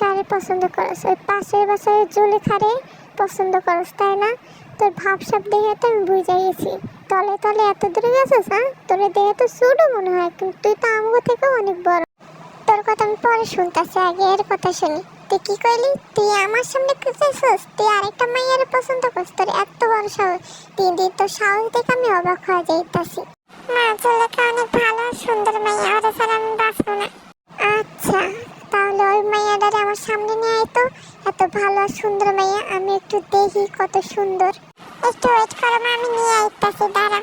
কারে পছন্দ করস? ওই পাশের বাসায় জুলেখারে পছন্দ করস, তাই না? তোর ভাবসাব দেখে তো আমি বুঝে গেছি। তলে তলে এত দূরে গেছিস হ্যাঁ? তোর দেখে তো ছোটো মনে হয়, কিন্তু তুই তো আমগো থেকেও অনেক বড়। তোর কথা আমি পরে শুনতেছি, আগে এর কথা শুনি। তুই কি কইলি? তুই আমার সামনে খুঁজেছিস তুই আরেকটা মাইয়ার পছন্দ করছিস তোর এত বড় সাহস। দিন দিন তোর সাহস দেখে আমি অবাক হয়ে যাইতাছি। মা জুলেখা অনেক ভালো, সুন্দর মাইয়া ওরা ছাড়া আমি বাঁচবো না আচ্ছা তাহলে ওই মাইয়াটারে আমার সামনে নিয়ে আয় তো? এত ভালো সুন্দর মাইয়া, আমি একটু দেখি কত সুন্দর। একটু ওয়েট করো মা, আমি নিয়ে আইতাছি দাঁড়া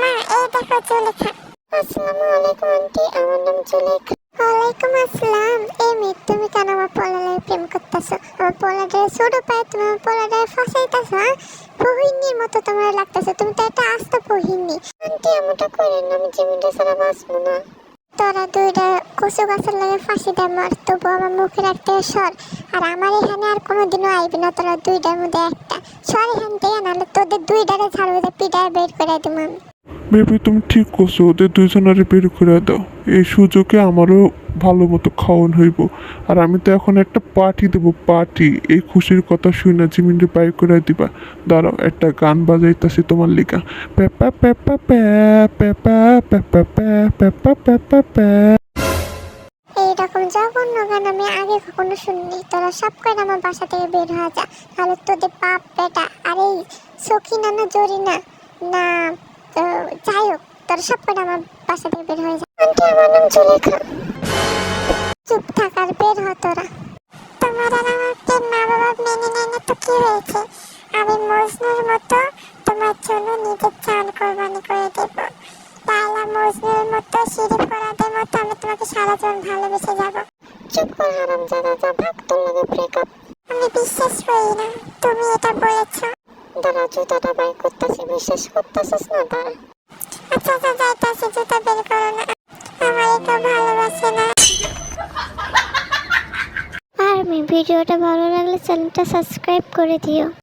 মা, এই দেখো জুলেখা আসসালামু আলাইকুম, আন্টি, আমার নাম জুলেখা ওয়ালাইকুম আসসালাম। এই মেয়ে, তুমি কেন আমার পোলারে প্রেম করতেছো? আমার পোলারে ছোট পায়ে তুমি আমার পোলারে ফাঁসাইতেছো হ্যাঁ? পহিনীর মতো তোমার লাগতেছে। তুমি তো একটা আস্ত পহিনী আন্টি, এমনটা করেন আমি জীবনটা ছাড়া বাঁচবো না। তোরা দুইটা কচু গাছের লাগে ফাঁসি দে মার তবু আমার মুখে রাখতে সর। আর আমার এখানে আর কোনোদিনও আইবি না তোরা দুইটার মধ্যে একটা। সর এখান থেকে, নাহলে তোদের দুইটারে ছাড়বে পিটায় বের করে দেবো আমি। বেবি তুমি ঠিক করছ ওদের দুজনের বের করে দাও এই সুযোগে আমারও ভালো মতো খাওয়ান হইব আর আমি তো এখন একটা পার্টি দেবো পার্টি এই খুশির কথা শুই না জিমিনরে বাই করে দিবা দাঁড়াও একটা গান বাজাইতাছি তোমার লিগা পেপা পেপা প্যা পেপা পেপা প্যা পেপা পেপা প্যা এইরকম জঘন্য গান আমি আগে কখনো শুনিনি তোরা সব করে আমার বাসা থেকে বের হয়ে যা তাহলে তোদের পাপ বেটা আর এই সখিনা না জরি না না যাই হোক তোরা সব করে আমার বাসা থেকে বের হয়ে যা। আন্টি আমার নাম জুলেখা। চুপ থাক আর বের হ তোরা। তোমার আর আমাকে মা বাবা মেনে নেয় না তো কি হয়েছে? আমি মজনুর মতো তোমার জন্য নিজের চান কোরবানি করে দেবো। তাহলে মজনুর মতো, সিঁড়ি ফোড়াদের মতো, আমি তোমাকে সারা জীবন ভালোবেসে যাব। চুপ কর হারাম জাদা যা ভাগ তোর ব্রেকআপ আমি বিশ্বাস করি না, তুমি এটা বলেছ দাঁড়া, জুতাটা বাই করতেছি, বিশ্বাস করতেছিস না, দাঁড়া। আচ্ছা আচ্ছা জুতা বের করো না আমার তো ভালোবাসে না। আর ভিডিওটা ভালো লাগলে চ্যানেলটা সাবস্ক্রাইব করে দিও।